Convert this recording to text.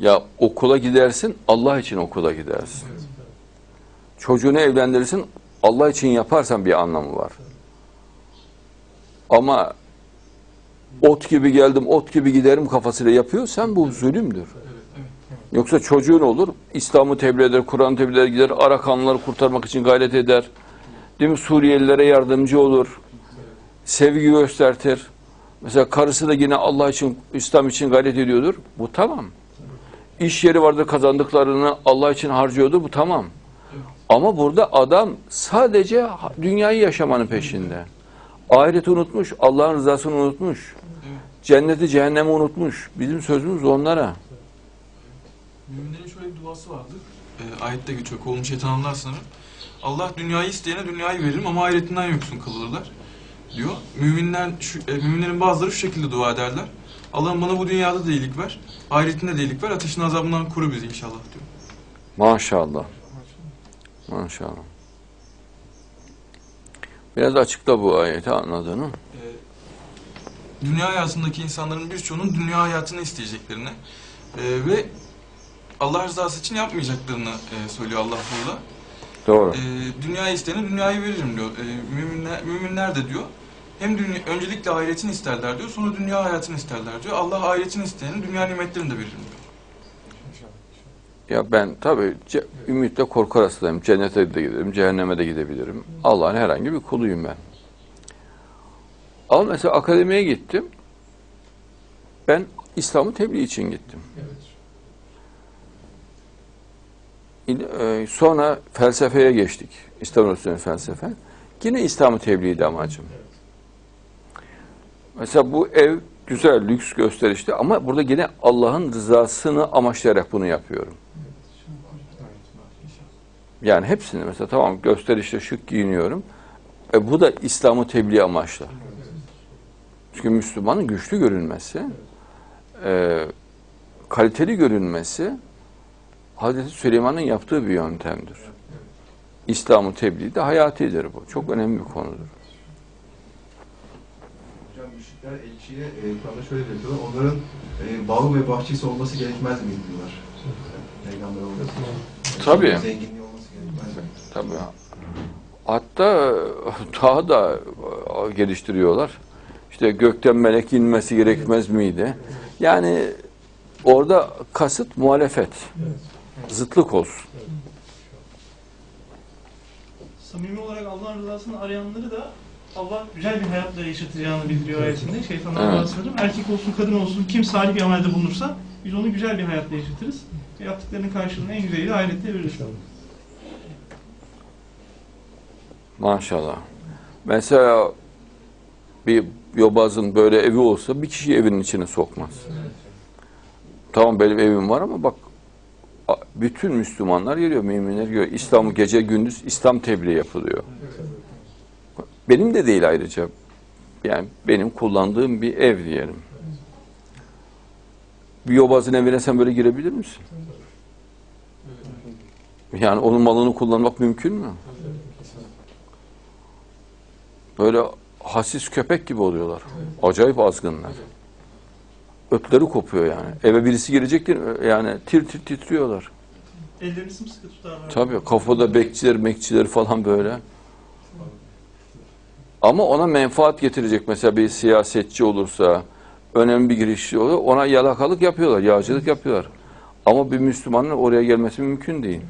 Ya okula gidersin, Allah için okula gidersin. Çocuğunu evlendirirsin, Allah için yaparsan bir anlamı var. Ama ot gibi geldim, ot gibi giderim kafasıyla yapıyorsan bu zulümdür. Yoksa çocuğun olur, İslam'ı tebliğ eder, Kur'an'ı tebliğ eder, gider Arakanlıları kurtarmak için gayret eder. Değil mi? Suriyelilere yardımcı olur. Sevgi göstertir. Mesela karısı da yine Allah için, İslam için gayret ediyordur. Bu tamam. İş yeri vardır kazandıklarını Allah için harcıyordur. Bu tamam. Ama burada adam sadece dünyayı yaşamanın peşinde. Ahireti unutmuş, Allah'ın rızasını unutmuş. Cenneti, cehennemi unutmuş. Bizim sözümüz onlara. Müminlerin şöyle bir duası vardır. E, ayette geçiyor. Kolunu şeytan anlar sanırım. Allah dünyayı isteyene dünyayı veririm ama ahiretinden yoksun kılırlar diyor. Müminler, şu, e, müminlerin bazıları şu şekilde dua ederler. Allah'ım bana bu dünyada da iyilik ver, ahiretinde de iyilik ver, ateşin azabından koru bizi inşallah diyor. Maşallah. Maşallah. Biraz açıkla bu ayeti anladığını. E, dünya hayatındaki insanların birçoğunun dünya hayatını isteyeceklerini e, ve Allah rızası için yapmayacaklarını e, söylüyor Allah burada. Doğru. E, dünyayı isteyene dünyayı veririm diyor. E, müminler, müminler de diyor. Hem dünya, öncelikle ahiretini isterler diyor, sonra dünya hayatını isterler diyor. Allah ahiretini isteyene dünya nimetlerini de veririm diyor. Ya ben tabii ce- ümitle korku arasındayım. Cennete de giderim, cehenneme de gidebilirim. Allah'ın herhangi bir kuluyum ben. Ama mesela akademiye gittim. Ben İslam'ı tebliğ için gittim. İl- e, Sonra felsefeye geçtik. İstanbul Üniversitesi felsefe. Yine İslam'ı tebliğdi amacım. Mesela bu ev güzel, lüks, gösterişli ama burada yine Allah'ın rızasını amaçlayarak bunu yapıyorum. Yani hepsini mesela tamam gösterişli şık giyiniyorum. E, bu da İslam'ı tebliğ amaçlı. Çünkü Müslümanın güçlü görünmesi, e, kaliteli görünmesi Hazreti Süleyman'ın yaptığı bir yöntemdir. İslam'ı tebliğ de hayatidir bu. Çok önemli bir konudur. Hocam müşrikler elçiye e, Kur'an'da şöyle diyorlar. Onların e, bağı ve bahçesi olması gerekmez mi diyorlar. Peygamber olması. Tabii. Zenginliği olması gerekmez mi? Tabii. Hatta daha da e, geliştiriyorlar. İşte gökten melek inmesi gerekmez miydi? Yani orada kasıt muhalefet. Zıtlık olsun. Samimi olarak Allah'ın rızasını arayanları da Allah güzel bir hayatla yaşatacağını bildiriyor ayetinde. Şeytandan Evet. bahsediyorum. Erkek olsun, kadın olsun, kim salih bir amelde bulunursa biz onu güzel bir hayatla yaşatırız. Ve yaptıklarının karşılığını en güzeliyle ahirette veririz. Maşallah. Mesela bir yobazın böyle evi olsa bir kişi evinin içine sokmaz. Tamam benim evim var ama bak bütün Müslümanlar geliyor, müminler geliyor. İslam'ı gece gündüz İslam tebliğ yapılıyor. Benim de değil ayrıca. Yani benim kullandığım bir ev diyelim. Bir yobazın evine sen böyle girebilir misin? Yani onun malını kullanmak mümkün mü? Böyle hassiz köpek gibi oluyorlar. Acayip azgınlar. Ötleri kopuyor yani. Eve birisi girecek ki yani tir tir titriyorlar. Ellerini sımsıkı tutarlar. Tabii kafada bekçiler mekçiler falan böyle. Ama ona menfaat getirecek mesela bir siyasetçi olursa, önemli bir girişçi olur, ona yalakalık yapıyorlar, yağcılık yapıyorlar. Ama bir Müslümanın oraya gelmesi mümkün değil.